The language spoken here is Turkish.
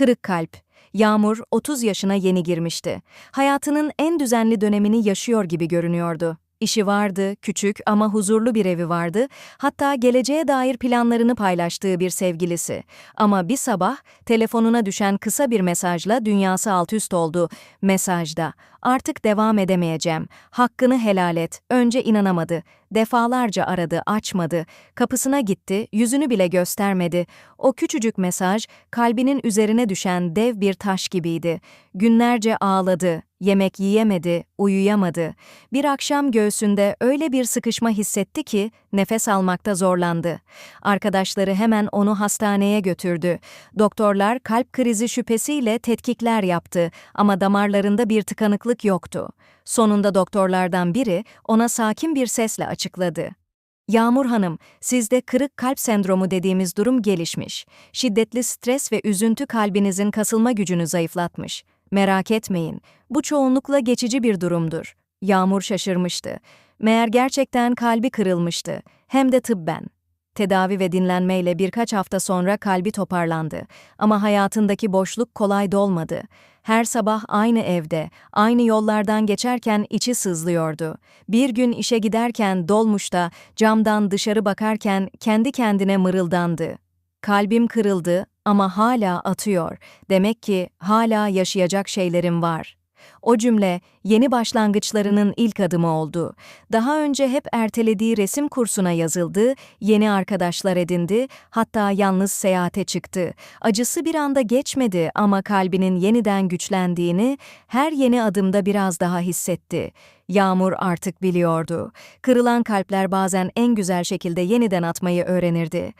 Kırık kalp. Yağmur 30 yaşına yeni girmişti. Hayatının en düzenli dönemini yaşıyor gibi görünüyordu. İşi vardı, küçük ama huzurlu bir evi vardı, hatta geleceğe dair planlarını paylaştığı bir sevgilisi. Ama bir sabah telefonuna düşen kısa bir mesajla dünyası altüst oldu. Mesajda, artık devam edemeyeceğim, hakkını helal et, önce inanamadı. Defalarca aradı, açmadı. Kapısına gitti, yüzünü bile göstermedi. O küçücük mesaj, kalbinin üzerine düşen dev bir taş gibiydi. Günlerce ağladı, yemek yiyemedi, uyuyamadı. Bir akşam göğsünde öyle bir sıkışma hissetti ki nefes almakta zorlandı. Arkadaşları hemen onu hastaneye götürdü. Doktorlar kalp krizi şüphesiyle tetkikler yaptı ama damarlarında bir tıkanıklık yoktu. Sonunda doktorlardan biri ona sakin bir sesle açıkladı. Yağmur Hanım, sizde kırık kalp sendromu dediğimiz durum gelişmiş. Şiddetli stres ve üzüntü kalbinizin kasılma gücünü zayıflatmış. Merak etmeyin, bu çoğunlukla geçici bir durumdur. Yağmur şaşırmıştı. Meğer gerçekten kalbi kırılmıştı, hem de tıbben. Tedavi ve dinlenmeyle birkaç hafta sonra kalbi toparlandı. Ama hayatındaki boşluk kolay dolmadı. Her sabah aynı evde, aynı yollardan geçerken içi sızlıyordu. Bir gün işe giderken dolmuşta, camdan dışarı bakarken kendi kendine mırıldandı. Kalbim kırıldı ama hala atıyor. Demek ki hala yaşayacak şeylerim var. O cümle yeni başlangıçlarının ilk adımı oldu. Daha önce hep ertelediği resim kursuna yazıldı, yeni arkadaşlar edindi, hatta yalnız seyahate çıktı. Acısı bir anda geçmedi ama kalbinin yeniden güçlendiğini her yeni adımda biraz daha hissetti. Yağmur artık biliyordu. Kırılan kalpler bazen en güzel şekilde yeniden atmayı öğrenirdi.